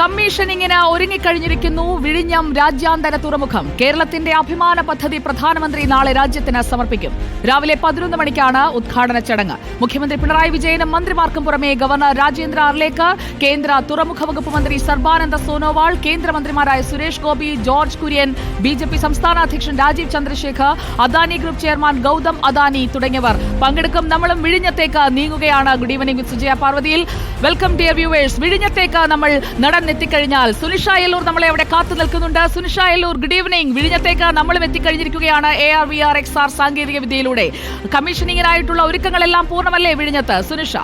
കമ്മീഷനിങ്ങിന് ഒരുങ്ങിക്കഴിഞ്ഞിരിക്കുന്നു. വിഴിഞ്ഞം രാജ്യാന്തര തുറമുഖം. കേരളത്തിന്റെ അഭിമാന പദ്ധതി പ്രധാനമന്ത്രി നാളെ രാജ്യത്തിന് സമർപ്പിക്കും. രാവിലെ പതിനൊന്ന് മണിക്കാണ് ഉദ്ഘാടന ചടങ്ങ്. മുഖ്യമന്ത്രി പിണറായി വിജയനും മന്ത്രിമാർക്കും പുറമെ ഗവർണർ രാജേന്ദ്ര അർലേക്കർ കേന്ദ്ര തുറമുഖ വകുപ്പ് മന്ത്രി സർബാനന്ദ സോനോവാൾ കേന്ദ്രമന്ത്രിമാരായ സുരേഷ് ഗോപി ജോർജ് കുര്യൻ ബി സംസ്ഥാന അധ്യക്ഷൻ രാജീവ് ചന്ദ്രശേഖർ അദാനി ഗ്രൂപ്പ് ചെയർമാൻ ഗൌതം അദാനി തുടങ്ങിയവർ പങ്കെടുക്കും. നമ്മളും വിഴിഞ്ഞത്തേക്ക് നീങ്ങുകയാണ്. ഗുഡ് ഈവനിംഗ് വിത്ത് സുജയ പാർവതിയിൽ. വെൽക്കം ഡിയർ വ്യൂവേഴ്സ് വിഴിഞ്ഞത്തേക്ക് നമ്മൾ നടന്നെത്തിക്കഴിഞ്ഞാൽ സുനിഷ എല്ലൂർ നമ്മളെ അവിടെ കാത്തു നിൽക്കുന്നുണ്ട്. സുനിഷ എല്ലൂർ ഗുഡ് ഈവനിംഗ് വിഴിഞ്ഞത്തേക്ക് നമ്മളും എത്തിക്കഴിഞ്ഞിരിക്കുകയാണ് A R V R X R സാങ്കേതിക വിദ്യയിലൂടെ കമ്മീഷനിങ്ങിനായിട്ടുള്ള ഒരുക്കങ്ങളെല്ലാം പൂർണമല്ലേ വിഴിഞ്ഞത്ത്? സുനിഷ.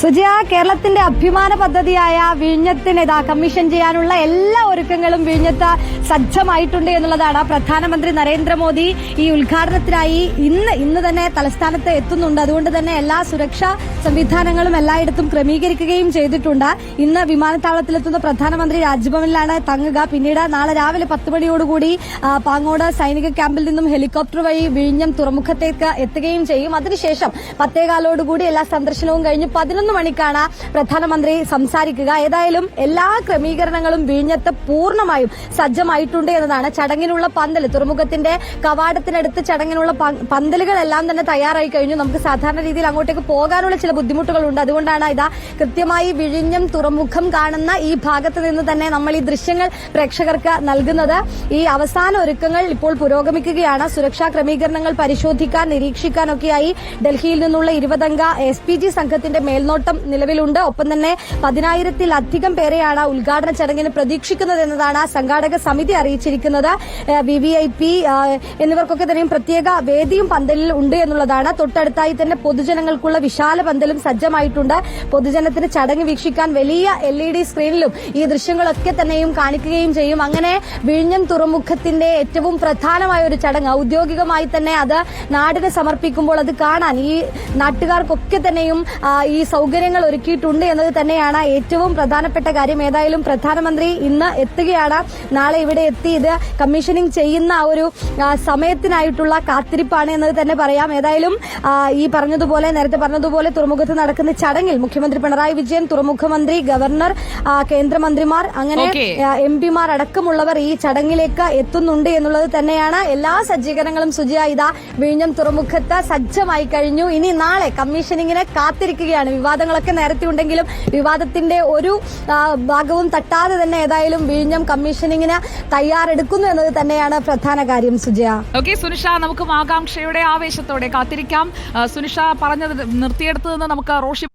സുജയ കേരളത്തിന്റെ അഭിമാന പദ്ധതിയായ വിഴിഞ്ഞത്തിന് ഇതാ കമ്മീഷൻ ചെയ്യാനുള്ള എല്ലാ ഒരുക്കങ്ങളും വിഴിഞ്ഞത്ത് സജ്ജമായിട്ടുണ്ട് എന്നുള്ളതാണ് പ്രധാനമന്ത്രി നരേന്ദ്രമോദി. ഈ ഉദ്ഘാടനത്തിനായി ഇന്ന് ഇന്ന് തന്നെ തലസ്ഥാനത്ത് എത്തുന്നുണ്ട്. അതുകൊണ്ട് തന്നെ എല്ലാ സുരക്ഷാ സംവിധാനങ്ങളും എല്ലായിടത്തും ക്രമീകരിക്കുകയും ചെയ്തിട്ടുണ്ട്. ഇന്ന് വിമാനത്താവളത്തിലെത്തുന്ന പ്രധാനമന്ത്രി രാജ്ഭവനിലാണ് തങ്ങുക. പിന്നീട് നാളെ രാവിലെ പത്ത് മണിയോടുകൂടി പാങ്ങോട് സൈനിക ക്യാമ്പിൽ നിന്നും ഹെലികോപ്റ്റർ വഴി വിഴിഞ്ഞം തുറമുഖത്തേക്ക് എത്തുകയും ചെയ്യും. അതിനുശേഷം പത്തേകാലോടുകൂടി എല്ലാ സന്ദർശനവും കഴിഞ്ഞ് പതിനൊന്ന് മണിക്കാണ് പ്രധാനമന്ത്രി സംസാരിക്കുക. ഏതായാലും എല്ലാ ക്രമീകരണങ്ങളും വിഴിഞ്ഞത്ത് പൂർണമായും സജ്ജമായിട്ടുണ്ട് എന്നതാണ് ചടങ്ങിനുള്ള പന്തൽ തുറമുഖത്തിന്റെ കവാടത്തിനടുത്ത് ചടങ്ങിനുള്ള പന്തലുകളെല്ലാം തന്നെ തയ്യാറായി കഴിഞ്ഞു. നമുക്ക് സാധാരണ രീതിയിൽ അങ്ങോട്ടേക്ക് പോകാനുള്ള ചില ബുദ്ധിമുട്ടുകളുണ്ട്. അതുകൊണ്ടാണ് ഇതാ കൃത്യമായി വിഴിഞ്ഞം തുറമുഖം കാണുന്ന ഈ ഭാഗത്ത് നിന്ന് തന്നെ നമ്മൾ ഈ ദൃശ്യങ്ങൾ പ്രേക്ഷകർക്ക് നൽകുന്നത്. ഈ അവസാന ഒരുക്കങ്ങൾ ഇപ്പോൾ പുരോഗമിക്കുകയാണ്. സുരക്ഷാ ക്രമീകരണങ്ങൾ പരിശോധിക്കാൻ നിരീക്ഷിക്കാനൊക്കെയായി ഡൽഹിയിൽ നിന്നുള്ള ഇരുപതംഗ എസ് പി ജി സംഘത്തിന്റെ മേൽനോട്ടം നിലവിലുണ്ട്. ഒപ്പം തന്നെ പതിനായിരത്തിലധികം പേരെയാണ് ഉദ്ഘാടന ചടങ്ങിന് പ്രതീക്ഷിക്കുന്നത് എന്നതാണ് സംഘാടക സമിതി അറിയിച്ചിരിക്കുന്നത്. വി വി ഐ പി എന്നിവർക്കൊക്കെ തന്നെയും പ്രത്യേക വേദിയും പന്തലിൽ ഉണ്ട് എന്നുള്ളതാണ്. തൊട്ടടുത്തായി തന്നെ പൊതുജനങ്ങൾക്കുള്ള വിശാല പന്തലും സജ്ജമായിട്ടുണ്ട്. പൊതുജനത്തിന് ചടങ്ങ് വീക്ഷിക്കാൻ വലിയ എൽ ഇ ഡി സ്ക്രീനിലും ഈ ദൃശ്യങ്ങളൊക്കെ തന്നെയും കാണിക്കുകയും ചെയ്യും. അങ്ങനെ വിഴിഞ്ഞം തുറമുഖത്തിന്റെ ഏറ്റവും പ്രധാനമായ ഒരു ചടങ്ങ് ഔദ്യോഗികമായി തന്നെ അത് നാടിന് സമർപ്പിക്കുമ്പോൾ അത് കാണാൻ ഈ നാട്ടുകാർക്കൊക്കെ തന്നെയും ഈ ഈ സൗകര്യങ്ങൾ ഒരുക്കിയിട്ടുണ്ട് എന്നത് തന്നെയാണ് ഏറ്റവും പ്രധാനപ്പെട്ട കാര്യം. ഏതായാലും പ്രധാനമന്ത്രി ഇന്ന് എത്തുകയാണ്. നാളെ ഇവിടെ എത്തി ഇത് കമ്മീഷനിങ് ചെയ്യുന്ന ആ ഒരു സമയത്തിനായിട്ടുള്ള കാത്തിരിപ്പാണ് എന്നത് തന്നെ പറയാം. ഏതായാലും ഈ പറഞ്ഞതുപോലെ നേരത്തെ പറഞ്ഞതുപോലെ തുറമുഖത്ത് നടക്കുന്ന ചടങ്ങിൽ മുഖ്യമന്ത്രി പിണറായി വിജയൻ തുറമുഖമന്ത്രി ഗവർണർ കേന്ദ്രമന്ത്രിമാർ അങ്ങനെ. എം പിമാർ അടക്കമുള്ളവർ ഈ ചടങ്ങിലേക്ക് എത്തുന്നുണ്ട് എന്നുള്ളത് തന്നെയാണ് എല്ലാ സജ്ജീകരണങ്ങളും സുജിയ ഇതാ വിഴിഞ്ഞം തുറമുഖത്ത് സജ്ജമായി കഴിഞ്ഞു. ഇനി നാളെ കമ്മീഷനിങ്ങിനെ കാത്തിരിക്കുകയാണ് വിവാദങ്ങളൊക്കെ നേരത്തെ ഉണ്ടെങ്കിലും വിവാദത്തിന്റെ ഒരു ഭാഗവും തട്ടാതെ തന്നെ ഏതായാലും വിഴിഞ്ഞം കമ്മീഷനിങ്ങിന് തയ്യാറെടുക്കുന്നു എന്നത് തന്നെയാണ് പ്രധാന കാര്യം സുജയ. ഓക്കെ സുനിഷ നമുക്ക് ആകാംക്ഷയുടെ ആവേശത്തോടെ കാത്തിരിക്കാം. സുനിഷ പറഞ്ഞത് നിർത്തിയെടുത്തതെന്ന് നമുക്ക് റോഷി